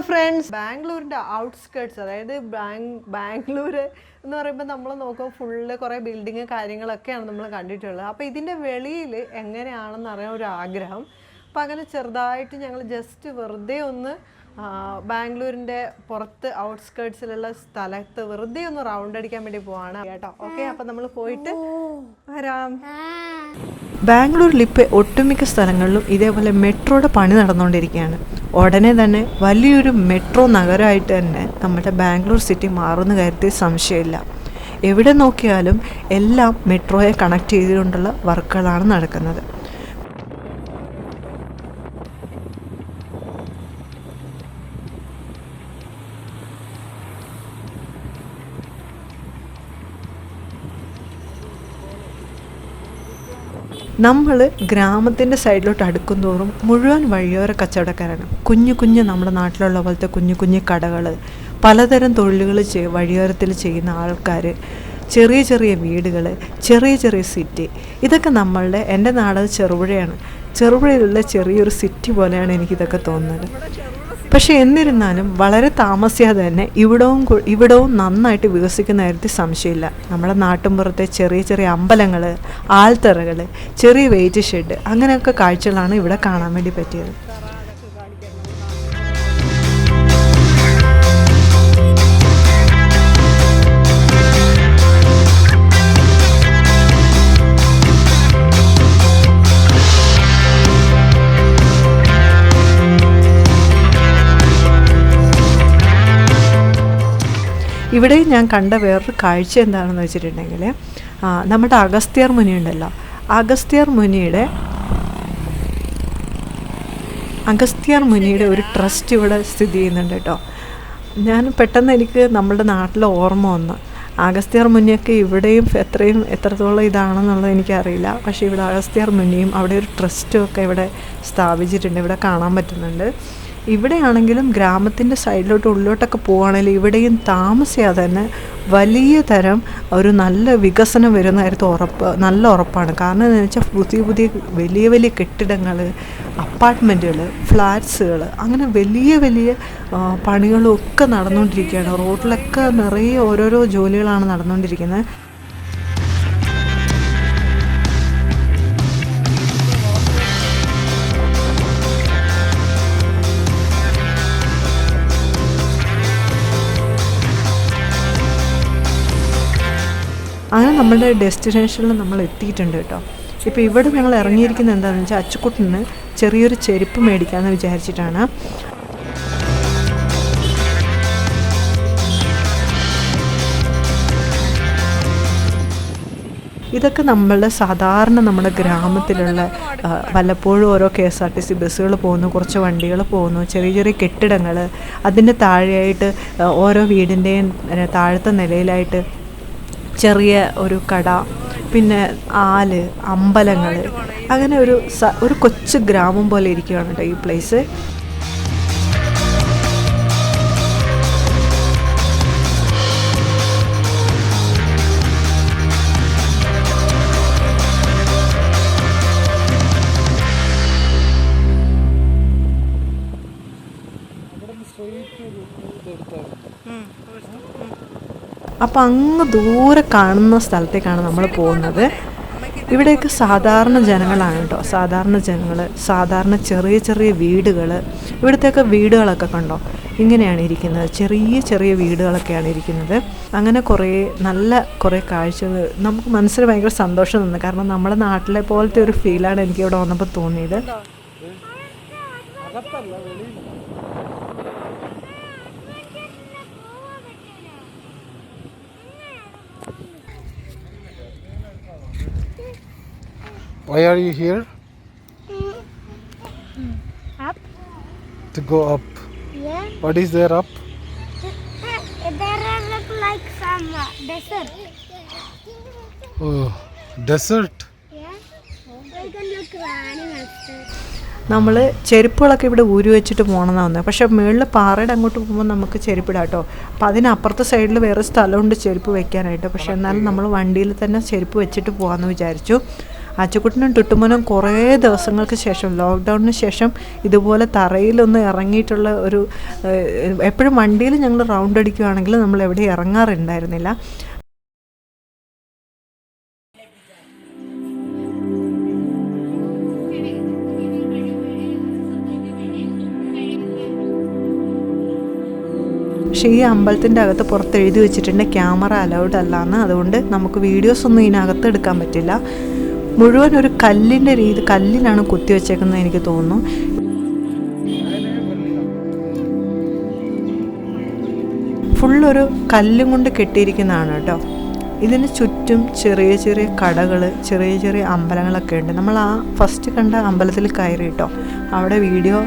Hello friends ബാംഗ്ലൂരിന്റെ outskirts അതായത് ബാങ് ബാംഗ്ലൂർ എന്ന് പറയുമ്പോൾ നമ്മൾ നോക്കുമ്പോൾ ഫുള്ള് കുറേ ബിൽഡിങ് കാര്യങ്ങളൊക്കെയാണ് നമ്മൾ കണ്ടിട്ടുള്ളത്. അപ്പോൾ ഇതിന്റെ വെളിയിൽ എങ്ങനെയാണെന്ന് അറിയാൻ ഒരു ആഗ്രഹം. അപ്പോൾ അങ്ങനെ ചെറുതായിട്ട് ഞങ്ങൾ ജസ്റ്റ് വെറുതെ ഒന്ന് ബാംഗ്ലൂരിന്റെ പുറത്ത് ഔട്ട്സ്കേർട്സിലുള്ള സ്ഥലത്ത് വെറുതെ ഒന്ന് റൗണ്ട് അടിക്കാൻ വേണ്ടി പോവാണ്. കേട്ടോ. ഓക്കെ അപ്പോൾ നമ്മൾ പോയിട്ട് വരാം. ബാംഗ്ലൂരിൽ ഇപ്പോൾ ഒട്ടുമിക്ക സ്ഥലങ്ങളിലും ഇതേപോലെ മെട്രോയുടെ പണി നടന്നുകൊണ്ടിരിക്കുകയാണ്. ഉടനെ തന്നെ വലിയൊരു മെട്രോ നഗരമായിട്ട് തന്നെ നമ്മുടെ ബാംഗ്ലൂർ സിറ്റി മാറുന്ന കാര്യത്തിൽ സംശയമില്ല. എവിടെ നോക്കിയാലും എല്ലാം മെട്രോയെ കണക്ട് ചെയ്തുകൊണ്ടുള്ള വർക്കുകളാണ് നടക്കുന്നത്. നമ്മൾ ഗ്രാമത്തിന്റെ സൈഡിലോട്ട് അടുക്കും തോറും മുഴുവൻ വഴിയോര കച്ചവടക്കാരാണ്. കുഞ്ഞു കുഞ്ഞു നമ്മുടെ നാട്ടിലുള്ള പോലത്തെ കുഞ്ഞു കുഞ്ഞു കടകൾ പലതരം തൊഴിലുകൾ വഴിയോരത്തിൽ ചെയ്യുന്ന ആൾക്കാർ ചെറിയ ചെറിയ വീടുകൾ ചെറിയ ചെറിയ സിറ്റി. ഇതൊക്കെ നമ്മളുടെ എന്റെ നാട് ചെറുപുഴയാണ്. ചെറുപുഴയിലുള്ള ചെറിയൊരു സിറ്റി പോലെയാണ് എനിക്കിതൊക്കെ തോന്നുന്നത്. പക്ഷേ എന്നിരുന്നാലും വളരെ താമസിയാതെ തന്നെ ഇവിടവും ഇവിടവും നന്നായിട്ട് വികസിക്കുന്ന കാര്യത്തിൽ സംശയമില്ല. നമ്മുടെ നാട്ടിൻപുറത്തെ ചെറിയ ചെറിയ അമ്പലങ്ങൾ ആൽത്തറകൾ ചെറിയ വെയിറ്റ് ഷെഡ് അങ്ങനെയൊക്കെ കാഴ്ചകളാണ് ഇവിടെ കാണാൻ വേണ്ടി പറ്റിയത്. ഇവിടെ ഞാൻ കണ്ട വേറൊരു കാഴ്ച എന്താണെന്ന് വെച്ചിട്ടുണ്ടെങ്കിൽ നമ്മുടെ അഗസ്ത്യർ മുനി ഉണ്ടല്ലോ. അഗസ്ത്യർ മുനിയുടെ അഗസ്ത്യർ മുനിയുടെ ഒരു ട്രസ്റ്റ് ഇവിടെ സ്ഥിതി ചെയ്യുന്നുണ്ട് കേട്ടോ. ഞാൻ പെട്ടെന്ന് എനിക്ക് നമ്മുടെ നാട്ടിലെ ഓർമ്മ വന്നു. അഗസ്ത്യർ മുനിയൊക്കെ ഇവിടെയും എത്രയും എത്രത്തോളം ഇതാണെന്നുള്ളത് എനിക്കറിയില്ല. പക്ഷേ ഇവിടെ അഗസ്ത്യർ മുനിയും അവിടെ ഒരു ട്രസ്റ്റും ഒക്കെ ഇവിടെ സ്ഥാപിച്ചിട്ടുണ്ട്. ഇവിടെ കാണാൻ പറ്റുന്നുണ്ട്. ഇവിടെയാണെങ്കിലും ഗ്രാമത്തിന്റെ സൈഡിലോട്ട് ഉള്ളിലോട്ടൊക്കെ പോവുകയാണെങ്കിൽ ഇവിടെയും താമസിയാതെ തന്നെ വലിയ തരം ഒരു നല്ല വികസനം വരുന്ന കാര്യത്തിൽ ഉറപ്പ് നല്ല ഉറപ്പാണ്. കാരണം എന്താണെന്ന് വെച്ചാൽ പുതിയ പുതിയ വലിയ വലിയ കെട്ടിടങ്ങൾ അപ്പാർട്ട്മെന്റുകൾ ഫ്ലാറ്റ്സുകൾ അങ്ങനെ വലിയ വലിയ പണികളൊക്കെ പണികളും ഒക്കെ നടന്നുകൊണ്ടിരിക്കുകയാണ്. റോഡിലൊക്കെ നിറയെ ഓരോരോ ജോലികളാണ് നടന്നുകൊണ്ടിരിക്കുന്നത്. നമ്മുടെ ഡെസ്റ്റിനേഷനിൽ നമ്മൾ എത്തിയിട്ടുണ്ട് കേട്ടോ. ഇപ്പോൾ ഇവിടെ ഞങ്ങൾ ഇറങ്ങിയിരിക്കുന്നത് എന്താണെന്ന് വെച്ചാൽ അച്ചുക്കുട്ടിന് ചെറിയൊരു ചെരുപ്പ് മേടിക്കാമെന്ന് വിചാരിച്ചിട്ടാണ്. ഇതൊക്കെ നമ്മളുടെ സാധാരണ നമ്മുടെ ഗ്രാമത്തിലുള്ള വല്ലപ്പോഴും ഓരോ K S R T C ബസ്സുകൾ പോകുന്നു കുറച്ച് വണ്ടികൾ പോകുന്നു ചെറിയ ചെറിയ കെട്ടിടങ്ങൾ അതിന്റെ താഴെയായിട്ട് ഓരോ വീടിന്റെയും താഴത്തെ നിലയിലായിട്ട് ചെറിയ ഒരു കട പിന്നെ ആൽ അമ്പലങ്ങൾ അങ്ങനെ ഒരു ഒരു കൊച്ചു ഗ്രാമം പോലെ ഇരിക്കുകയാണ് കേട്ടോ ഈ പ്ലേസ് അപ്പോൾ അങ്ങ് ദൂരെ കാണുന്ന സ്ഥലത്തേക്കാണ് നമ്മൾ പോകുന്നത്. ഇവിടെയൊക്കെ സാധാരണ ജനങ്ങളാണ് കേട്ടോ. സാധാരണ ജനങ്ങൾ സാധാരണ ചെറിയ ചെറിയ വീടുകൾ ഇവിടുത്തെയൊക്കെ വീടുകളൊക്കെ കണ്ടോ? ഇങ്ങനെയാണ് ഇരിക്കുന്നത്. ചെറിയ ചെറിയ വീടുകളൊക്കെയാണ് ഇരിക്കുന്നത്. അങ്ങനെ കുറേ നല്ല കുറേ കാഴ്ചകൾ. നമുക്ക് മനസ്സിൽ ഭയങ്കര സന്തോഷം തന്നു കാരണം നമ്മുടെ നാട്ടിലെ പോലത്തെ ഒരു ഫീലാണ് എനിക്ക് ഇവിടെ വന്നപ്പോൾ തോന്നിയത്. Why are you here? Up? To go up. Yeah. What is there up? there are look like some uh, desert. Oh, desert. നമ്മൾ ചെരുപ്പുകളൊക്കെ ഇവിടെ ഊരി വെച്ചിട്ട് പോകണമെന്നാണ് വന്നത് പക്ഷേ മുകളിൽ പാറയുടെ അങ്ങോട്ട് പോകുമ്പോൾ നമുക്ക് ചെരുപ്പിടാം കേട്ടോ അപ്പം അതിനപ്പുറത്തെ സൈഡിൽ വേറെ സ്ഥലമുണ്ട് ചെരുപ്പ് വെക്കാനായിട്ട് പക്ഷേ എന്നാലും നമ്മൾ വണ്ടിയിൽ തന്നെ ചെരുപ്പ് വെച്ചിട്ട് പോകാമെന്ന് വിചാരിച്ചു അച്ചുക്കുട്ടനും ടുട്ടുമനും കുറേ ദിവസങ്ങൾക്ക് ശേഷം ലോക്ക്ഡൗണിന് ശേഷം ഇതുപോലെ തറയിലൊന്ന് ഇറങ്ങിയിട്ടുള്ള ഒരു എപ്പോഴും വണ്ടിയിൽ ഞങ്ങൾ റൗണ്ട് അടിക്കുകയാണെങ്കിൽ നമ്മൾ എവിടെ ഇറങ്ങാറുണ്ടായിരുന്നില്ല. പക്ഷേ ഈ അമ്പലത്തിന്റെ അകത്ത് പുറത്ത് എഴുതി വെച്ചിട്ടുണ്ട് ക്യാമറ അലൗഡ് അല്ല എന്ന് അതുകൊണ്ട് നമുക്ക് വീഡിയോസ് ഒന്നും ഇതിനകത്ത് എടുക്കാൻ പറ്റില്ല. മുഴുവൻ ഒരു കല്ലിന്റെ രീതി കല്ലിനാണ് കുത്തി വെച്ചേക്കുന്നത് എനിക്ക് തോന്നുന്നു. ഫുള്ളൊരു കല്ലും കൊണ്ട് കെട്ടിയിരിക്കുന്നതാണ് കേട്ടോ. ഇതിന് ചുറ്റും ചെറിയ ചെറിയ കടകൾ ചെറിയ ചെറിയ അമ്പലങ്ങളൊക്കെ ഉണ്ട്. നമ്മൾ ആ ഫസ്റ്റ് കണ്ട അമ്പലത്തിൽ കയറി കേട്ടോ അവിടെ വീഡിയോ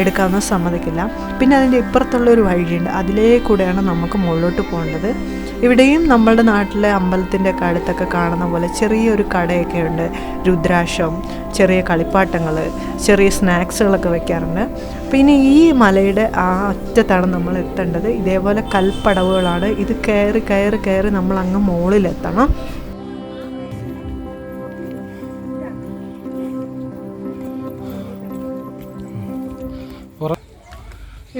എടുക്കാമെന്ന് സമ്മതിക്കില്ല. പിന്നെ അതിന്റെ ഇപ്പുറത്തുള്ള ഒരു വഴിയുണ്ട്. അതിലേ കൂടെയാണ് നമുക്ക് മുകളിലോട്ട് പോകേണ്ടത്. ഇവിടെയും നമ്മളുടെ നാട്ടിലെ അമ്പലത്തിന്റെ ഒക്കെ അടുത്തൊക്കെ കാണുന്ന പോലെ ചെറിയൊരു കടയൊക്കെ ഉണ്ട്. രുദ്രാക്ഷം ചെറിയ കളിപ്പാട്ടങ്ങൾ ചെറിയ സ്നാക്സുകളൊക്കെ വെക്കാറുണ്ട്. പിന്നെ ഈ മലയുടെ ആ അറ്റത്താണ് നമ്മൾ എത്തേണ്ടത്. ഇതേപോലെ കൽപ്പടവുകളാണ്. ഇത് കയറി കയറി കയറി നമ്മൾ അങ്ങ് മുകളിലെത്തണം.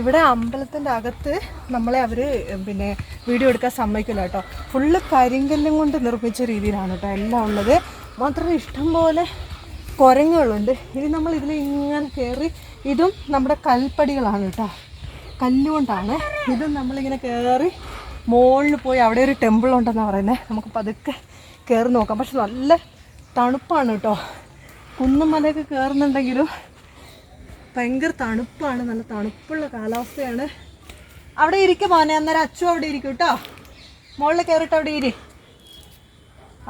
ഇവിടെ അമ്പലത്തിന്റെ അകത്ത് നമ്മളെ അവർ പിന്നെ വീഡിയോ എടുക്കാൻ സമ്മതിക്കില്ല കേട്ടോ. ഫുള്ള് കരിങ്കല്ലും കൊണ്ട് നിർമ്മിച്ച രീതിയിലാണ് കേട്ടോ എല്ലാം ഉള്ളത്. മാത്രമല്ല ഇഷ്ടംപോലെ കുരങ്ങുകളുണ്ട്. ഇനി നമ്മൾ ഇതിൽ ഇങ്ങനെ കയറി ഇതും നമ്മുടെ കൽപ്പടികളാണ് കേട്ടോ. കല്ലുകൊണ്ടാണ്. ഇതും നമ്മളിങ്ങനെ കയറി മുകളിൽ പോയി അവിടെ ഒരു ടെമ്പിൾ ഉണ്ടെന്നാണ് പറയുന്നത് നമുക്ക് പതുക്കെ കയറി നോക്കാം. പക്ഷെ നല്ല തണുപ്പാണ് കേട്ടോ. കുന്നും മലയൊക്കെ കയറുന്നുണ്ടെങ്കിലും ഭയങ്കര തണുപ്പാണ്. നല്ല തണുപ്പുള്ള കാലാവസ്ഥയാണ്. അവിടെ ഇരിക്കും മോനെ. അന്നേരം അച്ചു അവിടെ ഇരിക്കും കേട്ടോ. മുകളിൽ കയറിയിട്ട് അവിടെ ഇരി.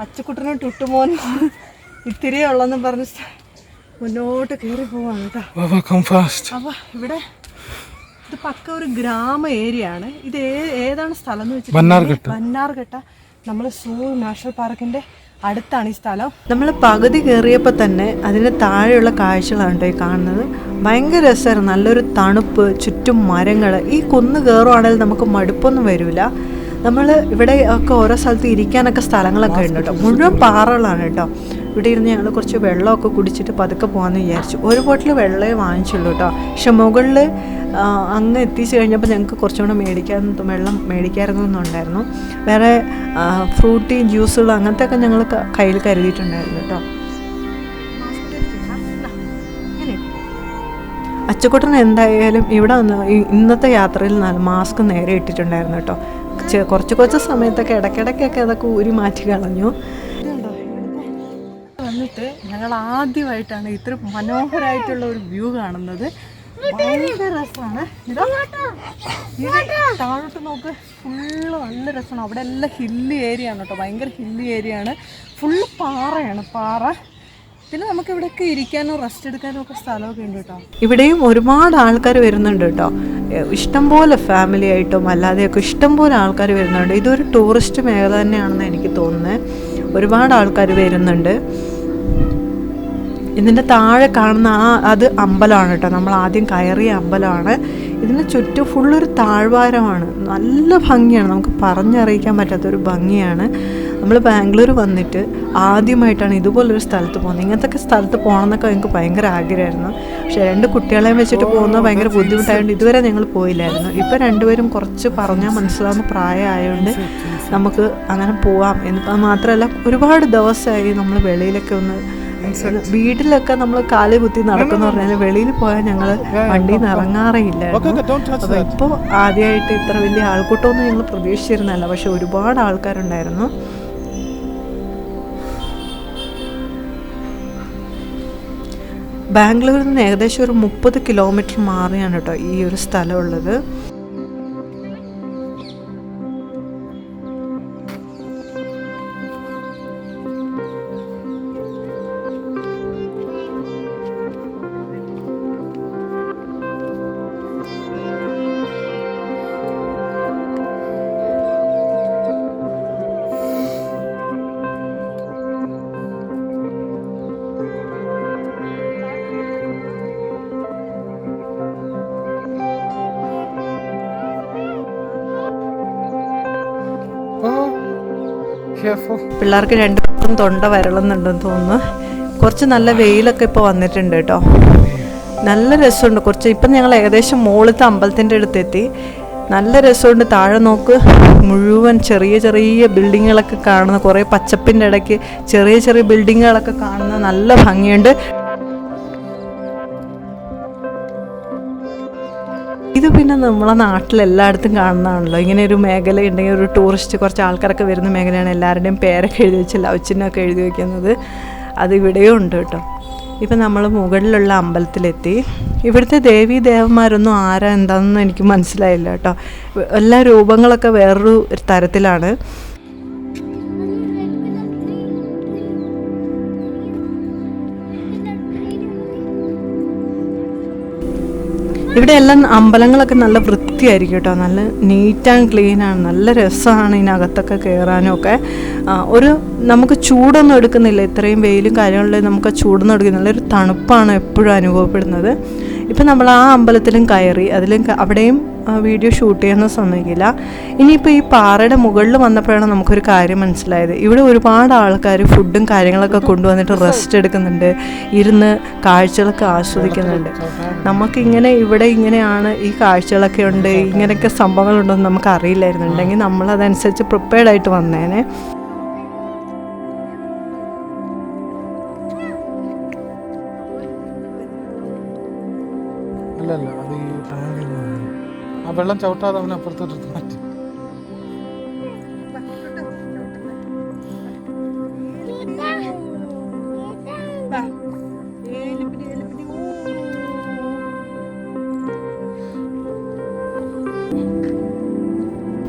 അച്ചുക്കുട്ടനും ടുട്ടുമോനും ഇത്തിരി ഉള്ളെന്നും പറഞ്ഞ് മുന്നോട്ട് കയറി പോവാണ് കേട്ടോ. ഇവിടെ ഇത് പക്ക ഒരു ഗ്രാമ ഏരിയ ആണ് ഇത് ഏതാണ് സ്ഥലം എന്ന് വെച്ചിട്ടുണ്ടെങ്കിൽ വന്നാർഘട്ട. നമ്മൾ സൂ നാഷണൽ പാർക്കിന്റെ അടുത്താണ് ഈ സ്ഥലം. നമ്മൾ പകുതി കയറിയപ്പോൾ തന്നെ അതിന് താഴെയുള്ള കാഴ്ചകളാണ് കേട്ടോ ഈ കാണുന്നത്. ഭയങ്കര രസമായിരുന്നു. നല്ലൊരു തണുപ്പ് ചുറ്റും മരങ്ങൾ ഈ കുന്ന് കയറുവാണെങ്കിൽ നമുക്ക് മടുപ്പൊന്നും വരില്ല നമ്മൾ ഇവിടെ ഒക്കെ ഓരോ സ്ഥലത്ത് ഇരിക്കാനൊക്കെ സ്ഥലങ്ങളൊക്കെ ഉണ്ട് കേട്ടോ. മുഴുവൻ പാറകളാണ് കേട്ടോ. ഇവിടെ ഇരുന്ന് ഞങ്ങൾ കുറച്ച് വെള്ളമൊക്കെ കുടിച്ചിട്ട് പതുക്കെ പോകാമെന്ന് വിചാരിച്ചു. ഒരു ബോട്ടിൽ വെള്ളമേ വാങ്ങിച്ചുള്ളൂ കേട്ടോ പക്ഷെ മുകളിൽ അങ്ങ് എത്തിച്ചു കഴിഞ്ഞപ്പോൾ ഞങ്ങൾക്ക് കുറച്ചുകൂടെ മേടിക്കാൻ വെള്ളം മേടിക്കാറുന്നുണ്ടായിരുന്നു വേറെ ഫ്രൂട്ടി ജ്യൂസുകൾ അങ്ങനത്തെ ഒക്കെ ഞങ്ങൾ കയ്യിൽ കരുതിയിട്ടുണ്ടായിരുന്നു കേട്ടോ അച്ചക്കുട്ടൻ എന്തായാലും ഇവിടെ വന്ന് ഇന്നത്തെ യാത്രയിൽ മാസ്ക് നേരെ ഇട്ടിട്ടുണ്ടായിരുന്നു കേട്ടോ കുറച്ച് കുറച്ച് സമയത്തൊക്കെ ഇടയ്ക്കിടയ്ക്കൊക്കെ അതൊക്കെ ഊരി മാറ്റി കളഞ്ഞു. ആദ്യമായിട്ടാണ് ഇത്ര മനോഹരമായിട്ടുള്ള ഒരു വ്യൂ കാണുന്നത്. ഭയങ്കര രസമാണ്. ഇതാ. താഴോട്ട് നോക്ക്. ഫുള്ള് നല്ല രസമാണ്. അവിടെ എല്ലാം ഹില്ലി ഏരിയ ആണ് കേട്ടോ. ഭയങ്കര ഹില്ലി ഏരിയ ആണ്. ഫുള്ള് പാറയാണ്. പാറ. പിന്നെ നമുക്ക് ഇവിടെയൊക്കെ ഇരിക്കാനോ റെസ്റ്റ് എടുക്കാനോ ഒക്കെ സ്ഥലമൊക്കെ ഉണ്ട് കേട്ടോ. ഇവിടെയും ഒരുപാട് ആൾക്കാർ വരുന്നുണ്ട് കേട്ടോ. ഇഷ്ടംപോലെ ഫാമിലി ആയിട്ടും അല്ലാതെയൊക്കെ ഇഷ്ടംപോലെ ആൾക്കാർ വരുന്നുണ്ട്. ഇതൊരു ടൂറിസ്റ്റ് മേഖല തന്നെയാണെന്ന് എനിക്ക് തോന്നുന്നത് ഒരുപാട് ആൾക്കാർ വരുന്നുണ്ട്. ഇതിന്റെ താഴെ കാണുന്ന ആ അത് അമ്പലമാണ് കേട്ടോ. നമ്മൾ ആദ്യം കയറിയ അമ്പലമാണ്. ഇതിന് ചുറ്റും ഫുള്ളൊരു താഴ്വാരമാണ്. നല്ല ഭംഗിയാണ്. നമുക്ക് പറഞ്ഞറിയിക്കാൻ പറ്റാത്തൊരു ഭംഗിയാണ്. നമ്മൾ ബാംഗ്ലൂർ വന്നിട്ട് ആദ്യമായിട്ടാണ് ഇതുപോലൊരു സ്ഥലത്ത് പോകുന്നത്. ഇങ്ങനത്തെ സ്ഥലത്ത് പോകണം എന്നൊക്കെ ഞങ്ങൾക്ക് ഭയങ്കര ആഗ്രഹമായിരുന്നു. പക്ഷേ രണ്ട് കുട്ടികളെയും വെച്ചിട്ട് പോകുന്നത് ഭയങ്കര ബുദ്ധിമുട്ടായതുകൊണ്ട് ഇതുവരെ ഞങ്ങൾ പോയില്ലായിരുന്നു. ഇപ്പോൾ രണ്ടുപേരും കുറച്ച് പറഞ്ഞാൽ മനസ്സിലാവുന്ന പ്രായമായതുകൊണ്ട് നമുക്ക് അങ്ങനെ പോവാം. എന്ന് മാത്രമല്ല ഒരുപാട് ദിവസമായി നമ്മൾ വെളിയിലൊക്കെ ഒന്ന് വീട്ടിലൊക്കെ നമ്മൾ കാൽ കുത്തി നടക്കുന്ന പറഞ്ഞാൽ വെളിയിൽ പോയാൽ ഞങ്ങൾ വണ്ടിയിൽ നിന്ന് ഇറങ്ങാറേയില്ല അപ്പോൾ ഇപ്പോൾ ആദ്യമായിട്ട് ഇത്ര വലിയ ആൾക്കൂട്ടമൊന്നും ഞങ്ങൾ പ്രതീക്ഷിച്ചിരുന്നല്ല പക്ഷെ ഒരുപാട് ആൾക്കാരുണ്ടായിരുന്നു. ബാംഗ്ലൂരിൽ നിന്ന് ഏകദേശം ഒരു മുപ്പത് കിലോമീറ്റർ മാറിയാണ് കേട്ടോ ഈ ഒരു സ്ഥലമുള്ളത് പിള്ളേർക്ക് രണ്ടുപേർക്കും തൊണ്ട വരളുന്നുണ്ടെന്ന് തോന്നുന്നു. കുറച്ച് നല്ല വെയിലൊക്കെ ഇപ്പോൾ വന്നിട്ടുണ്ട് കേട്ടോ. നല്ല രസമുണ്ട്. കുറച്ച് ഇപ്പം ഞങ്ങൾ ഏകദേശം മുകളിലത്തെ അമ്പലത്തിന്റെ അടുത്തെത്തി. നല്ല രസമുണ്ട്. താഴെ നോക്ക്. മുഴുവൻ ചെറിയ ചെറിയ ബിൽഡിങ്ങുകളൊക്കെ കാണുന്ന കുറേ പച്ചപ്പിന്റെ ഇടയ്ക്ക് ചെറിയ ചെറിയ ബിൽഡിങ്ങുകളൊക്കെ കാണുന്ന നല്ല ഭംഗിയുണ്ട്. ഇത് പിന്നെ നമ്മളെ നാട്ടിലെല്ലായിടത്തും കാണുന്നതാണല്ലോ. ഇങ്ങനെ ഒരു മേഖല ഉണ്ടെങ്കിൽ ഒരു ടൂറിസ്റ്റ് കുറച്ച് ആൾക്കാരൊക്കെ വരുന്ന മേഖലയാണ് എല്ലാവരുടെയും പേരൊക്കെ എഴുതി വെച്ച് ലവച്ചിനൊക്കെ എഴുതി വയ്ക്കുന്നത് അത് ഇവിടെയും ഉണ്ട് കേട്ടോ. ഇപ്പം നമ്മൾ മുകളിലുള്ള അമ്പലത്തിലെത്തി. ഇവിടുത്തെ ദേവീ ദേവന്മാരൊന്നും ആരാ എന്താണെന്ന് എനിക്ക് മനസ്സിലായില്ല കേട്ടോ. എല്ലാ രൂപങ്ങളൊക്കെ വേറൊരു തരത്തിലാണ്. ഇവിടെ എല്ലാം അമ്പലങ്ങളൊക്കെ നല്ല വൃത്തിയായിരിക്കും കേട്ടോ. നല്ല നീറ്റ് ആൻഡ് ആണ്. നല്ല രസമാണ് ഇതിനകത്തൊക്കെ കയറാനും ഒക്കെ ഒരു നമുക്ക് ചൂടൊന്നും എടുക്കുന്നില്ല. ഇത്രയും വെയിലും കാര്യങ്ങളിലും നമുക്ക് ചൂടൊന്നും എടുക്കുന്നില്ല ഒരു തണുപ്പാണ് എപ്പോഴും അനുഭവപ്പെടുന്നത്. ഇപ്പം നമ്മൾ ആ അമ്പലത്തിലും കയറി അതിലും അവിടെയും വീഡിയോ ഷൂട്ട് ചെയ്യാനൊന്നും സമ്മതിക്കില്ല ഇനിയിപ്പോൾ ഈ പാറയുടെ മുകളിൽ വന്നപ്പോഴാണ് നമുക്കൊരു കാര്യം മനസ്സിലായത്. ഇവിടെ ഒരുപാട് ആൾക്കാർ ഫുഡും കാര്യങ്ങളൊക്കെ കൊണ്ടുവന്നിട്ട് റെസ്റ്റ് എടുക്കുന്നുണ്ട്. ഇരുന്ന് കാഴ്ചകളൊക്കെ ആസ്വദിക്കുന്നുണ്ട്. നമുക്കിങ്ങനെ ഇവിടെ ഇങ്ങനെയാണ് ഈ കാഴ്ചകളൊക്കെ ഉണ്ട് ഇങ്ങനെയൊക്കെ സംഭവങ്ങളുണ്ടെന്ന് നമുക്ക് അറിയില്ലായിരുന്നുണ്ടെങ്കിൽ നമ്മളതനുസരിച്ച് പ്രിപ്പയർഡായിട്ട് വന്നേനെ. വെള്ളം ചവിട്ടാതെ അവനെ അപ്പുറത്തോട്ട് മാറ്റി.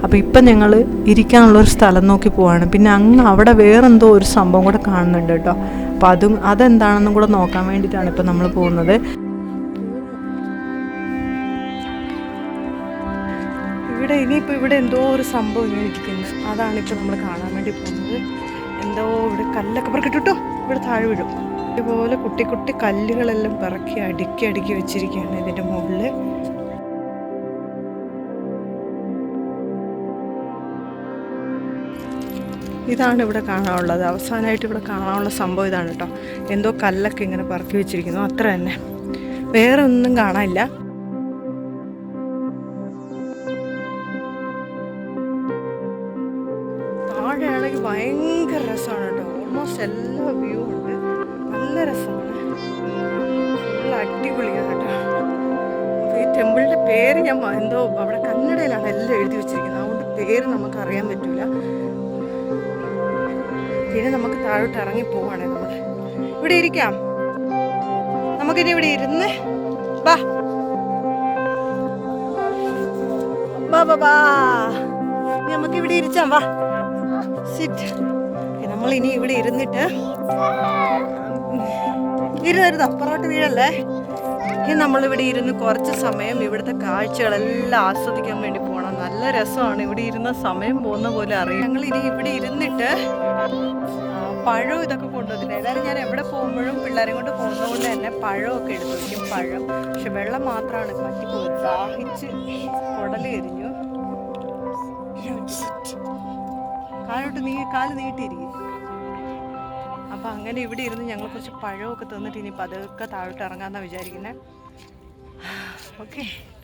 അപ്പോൾ ഇപ്പം ഞങ്ങൾ ഇരിക്കാനുള്ള ഒരു സ്ഥലം നോക്കി പോവാണ്. പിന്നെ അങ്ങ് അവിടെ വേറെന്തോ ഒരു സംഭവം കൂടെ കാണുന്നുണ്ട് കേട്ടോ. അപ്പോൾ അതും അതെന്താണെന്നും കൂടെ നോക്കാൻ വേണ്ടിയിട്ടാണ് ഇപ്പം നമ്മൾ പോകുന്നത്. ഇനിയിപ്പോൾ ഇവിടെ എന്തോ ഒരു സംഭവം ഇങ്ങനെ ഇരിക്കുന്നത് അതാണ് ഇപ്പോൾ നമ്മൾ കാണാൻ വേണ്ടി പോകുന്നത്. എന്തോ ഇവിടെ കല്ലൊക്കെ പറക്കിട്ടോ ഇവിടെ താഴെ വിടും ഇതുപോലെ കുട്ടി കുട്ടി കല്ലുകളെല്ലാം പിറക്കി അടുക്കി അടുക്കി വെച്ചിരിക്കുകയാണ് ഇതിന്റെ മുകളിൽ ഇതാണ് ഇവിടെ കാണാനുള്ളത്. അവസാനമായിട്ട് ഇവിടെ കാണാനുള്ള സംഭവം ഇതാണ് കേട്ടോ എന്തോ കല്ലൊക്കെ ഇങ്ങനെ പറക്കി വെച്ചിരിക്കുന്നു. അത്ര തന്നെ. വേറെ ഒന്നും കാണാനില്ല. മ- എന്തോ അവിടെ കന്നഡയിലാണ് എല്ലാം എഴുതി വെച്ചിരിക്കുന്നത്. അതുകൊണ്ട് പേര് നമുക്ക് അറിയാൻ പറ്റില്ല പിന്നെ നമുക്ക് താഴോട്ട് ഇറങ്ങി പോവാണ് നമ്മൾ. ഇവിടെ ഇരിക്കാം. നമുക്കിനി ഇവിടെ ഇരുന്ന് ബാ ബാ ബാ നമുക്ക് ഇവിടെ ഇരിച്ചാം. വാ. സിറ്റ് നമ്മൾ ഇനി ഇവിടെ ഇരുന്നിട്ട് ഇരുന്നരുത് അപ്പുറോട്ട് വീഴല്ലേ? ഇനി നമ്മളിവിടെ ഇരുന്ന് കുറച്ച് സമയം ഇവിടുത്തെ കാഴ്ചകളെല്ലാം ആസ്വദിക്കാൻ വേണ്ടി പോകണം നല്ല രസമാണ് ഇവിടെ ഇരുന്ന സമയം പോകുന്ന പോലെ അറിയാം. ഞങ്ങൾ ഇനി ഇവിടെ ഇരുന്നിട്ട് പഴം ഇതൊക്കെ കൊണ്ടുവന്നിട്ട് ഏതായാലും ഞാൻ എവിടെ പോകുമ്പോഴും പിള്ളേരെ കൊണ്ട് പോകുന്നതുകൊണ്ട് തന്നെ പഴമൊക്കെ എടുത്തു വയ്ക്കും പഴം. പക്ഷെ വെള്ളം മാത്രമാണ് പറ്റിപ്പോയി ദാഹിച്ച് കുടൽ എരിഞ്ഞു കാലോട്ട് നീ കാൽ നീട്ടിയിരിക്കും. അപ്പം അങ്ങനെ ഇവിടെ ഇരുന്ന് ഞങ്ങൾ കുറച്ച് പഴമൊക്കെ തന്നിട്ട് ഇനി പതുക്കെ താഴോട്ട് ഇറങ്ങാമെന്നാണ് വിചാരിക്കുന്നത് ഓക്കെ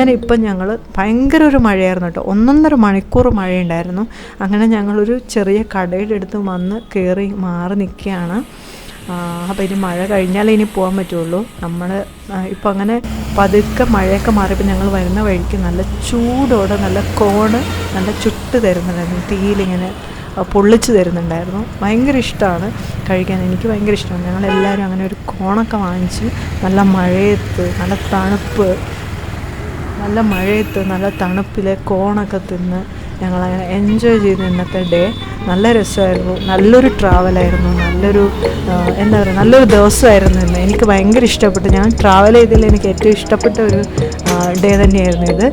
അങ്ങനെ ഇപ്പം ഞങ്ങൾ ഭയങ്കര ഒരു മഴയായിരുന്നു കേട്ടോ. ഒന്നൊന്നര മണിക്കൂർ മഴയുണ്ടായിരുന്നു. അങ്ങനെ ഞങ്ങളൊരു ചെറിയ കടയുടെ അടുത്ത് വന്ന് കയറി മാറി നിൽക്കുകയാണ്. അപ്പോൾ ഇനി മഴ കഴിഞ്ഞാലേ ഇനി പോകാൻ പറ്റുള്ളൂ. നമ്മൾ ഇപ്പം അങ്ങനെ പതുക്കെ മഴയൊക്കെ മാറിയപ്പോൾ ഞങ്ങൾ വരുന്ന വഴിക്ക് നല്ല ചൂടോടെ നല്ല കോണ് നല്ല ചുട്ട് തരുന്നുണ്ടായിരുന്നു. തീയിലിങ്ങനെ പൊള്ളിച്ച് തരുന്നുണ്ടായിരുന്നു. ഭയങ്കര ഇഷ്ടമാണ് കഴിക്കാൻ. എനിക്ക് ഭയങ്കര ഇഷ്ടമാണ്. ഞങ്ങളെല്ലാവരും അങ്ങനെ ഒരു കോണൊക്കെ വാങ്ങിച്ച് നല്ല മഴയത്ത് നല്ല തണുപ്പ് നല്ല മഴയത്ത് നല്ല തണുപ്പിലെ കോണൊക്കെ തിന്ന് ഞങ്ങളങ്ങനെ എൻജോയ് ചെയ്ത് ഇന്നത്തെ ഡേ നല്ല രസമായിരുന്നു. നല്ലൊരു ട്രാവലായിരുന്നു നല്ലൊരു എന്താ പറയുക നല്ലൊരു ദിവസമായിരുന്നു ഇന്ന്. എനിക്ക് ഭയങ്കര ഇഷ്ടപ്പെട്ടു. ഞാൻ ട്രാവൽ ചെയ്തതിൽ എനിക്ക് ഏറ്റവും ഇഷ്ടപ്പെട്ട ഒരു ഡേ തന്നെയായിരുന്നു ഇത്.